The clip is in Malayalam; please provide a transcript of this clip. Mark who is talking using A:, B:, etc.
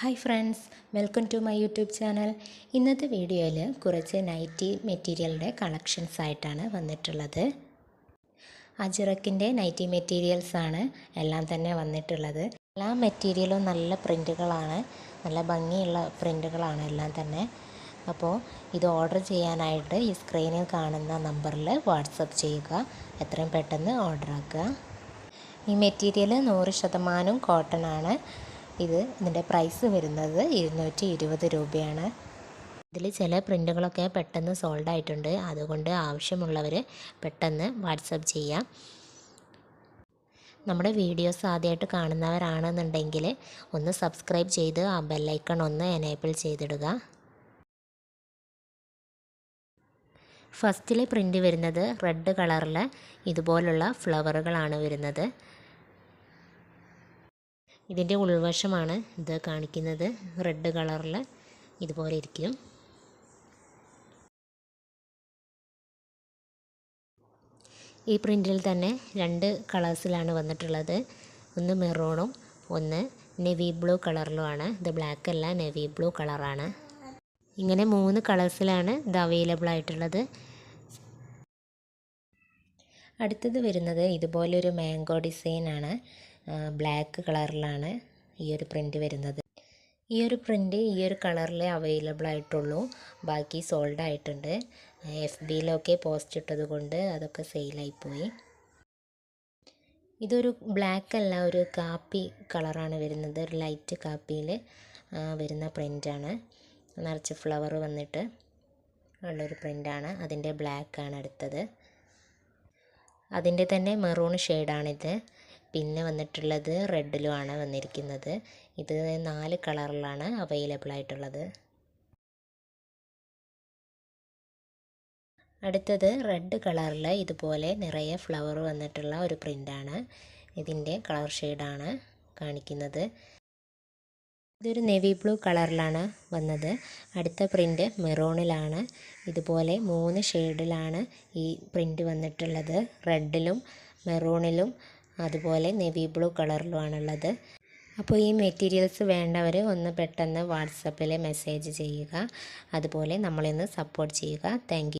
A: Hi friends welcome to my YouTube channel. ഇന്നത്തെ വീഡിയോയിൽ കുറച്ച് നൈറ്റി മെറ്റീരിയലിന്റെ കളക്ഷൻസ് ആയിട്ടാണ് വന്നിട്ടുള്ളത്. അജിറക്കിന്റെ നൈറ്റി മെറ്റീരിയൽസ് ആണ് എല്ലാം തന്നെ വന്നിട്ടുള്ളത്. എല്ലാ മെറ്റീരിയലും നല്ല പ്രിന്റുകളാണ് നല്ല ഭംഗിയുള്ള പ്രിന്റുകളാണ് എല്ലാം തന്നെ. അപ്പോൾ ഇത് ഓർഡർ ചെയ്യാനായിട്ട് ഈ സ്ക്രീനിൽ കാണുന്ന നമ്പറിൽ വാട്സപ്പ് ചെയ്യുക. എത്രയും പെട്ടെന്ന് ഓർഡർ ആക്കുക. ഈ മെറ്റീരിയൽ നൂറ് ശതമാനം കോട്ടൺ ആണ്. ഇത് ഇതിന്റെ പ്രൈസ് വരുന്നത് ഇരുന്നൂറ്റി ഇരുപത് രൂപയാണ്. ഇതിൽ ചില പ്രിന്റുകളൊക്കെ പെട്ടെന്ന് സോൾഡ് ആയിട്ടുണ്ട്. അതുകൊണ്ട് ആവശ്യമുള്ളവർ പെട്ടെന്ന് വാട്സപ്പ് ചെയ്യാം. നമ്മുടെ വീഡിയോസ് ആദ്യമായിട്ട് കാണുന്നവരാണെന്നുണ്ടെങ്കിൽ ഒന്ന് സബ്സ്ക്രൈബ് ചെയ്ത് ആ ബെല്ലൈക്കൺ ഒന്ന് എനേബിൾ ചെയ്തിടുക. ഫസ്റ്റിലെ പ്രിന്റ് വരുന്നത് റെഡ് കളറിൽ ഇതുപോലുള്ള ഫ്ലവറുകളാണ് വരുന്നത്. ഇതിന്റെ ഉൾവശമാണ് ഇത് കാണിക്കുന്നത്. റെഡ് കളറിൽ ഇതുപോലെ ഇരിക്കും. ഈ പ്രിന്റിൽ തന്നെ രണ്ട് കളേഴ്സിലാണ് വന്നിട്ടുള്ളത്. ഒന്ന് മെറൂണും ഒന്ന് നെവി ബ്ലൂ കളറിലുമാണ് ഇത് ബ്ലാക്ക് അല്ല നെവി ബ്ലൂ കളറാണ് ഇങ്ങനെ മൂന്ന് കളേഴ്സിലാണ് ഇത് അവൈലബിൾ ആയിട്ടുള്ളത്. അടുത്തത് വരുന്നത് ഇതുപോലൊരു മാംഗോ ഡിസൈനാണ് ബ്ലാക്ക് കളറിലാണ് ഈ ഒരു പ്രിന്റ് വരുന്നത്. ഈ ഒരു പ്രിന്റ് ഈ ഒരു കളറിലേ അവൈലബിൾ ആയിട്ടുള്ളൂ. ബാക്കി സോൾഡ് ആയിട്ടുണ്ട്. എഫ് ബിയിലൊക്കെ പോസ്റ്റ് ഇട്ടത് കൊണ്ട് അതൊക്കെ സെയിലായിപ്പോയി ഇതൊരു ബ്ലാക്ക് അല്ല ഒരു കാപ്പി കളറാണ് വരുന്നത്. ഒരു ലൈറ്റ് കാപ്പിയിൽ വരുന്ന പ്രിന്റാണ് നിറച്ച് ഫ്ലവർ വന്നിട്ട് ഉള്ളൊരു പ്രിന്റാണ് അതിന്റെ ബ്ലാക്കാണ് അടുത്തത്. അതിന്റെ തന്നെ മെറൂൺ ഷെയ്ഡാണിത് പിന്നെ വന്നിട്ടുള്ളത് റെഡിലുമാണ് വന്നിരിക്കുന്നത്. ഇത് നാല് കളറിലാണ് അവൈലബിൾ ആയിട്ടുള്ളത്. അടുത്തത് റെഡ് കളറിൽ ഇതുപോലെ നിറയെ ഫ്ലവർ വന്നിട്ടുള്ള ഒരു പ്രിന്റാണ് ഇതിന്റെ കളർ ഷെയ്ഡാണ് കാണിക്കുന്നത്. ഇതൊരു നെവി ബ്ലൂ കളറിലാണ് വന്നത്. അടുത്ത പ്രിന്റ് മെറോണിലാണ് ഇതുപോലെ മൂന്ന് ഷെയ്ഡിലാണ് ഈ പ്രിന്റ് വന്നിട്ടുള്ളത്. റെഡിലും മെറൂണിലും അതുപോലെ നെവി ബ്ലൂ കളറിലുമാണുള്ളത്. അപ്പോൾ ഈ മെറ്റീരിയൽസ് വേണ്ടവർ ഒന്ന് പെട്ടെന്ന് വാട്സപ്പിൽ മെസ്സേജ് ചെയ്യുക. അതുപോലെ നമ്മളിന്ന് സപ്പോർട്ട് ചെയ്യുക. താങ്ക്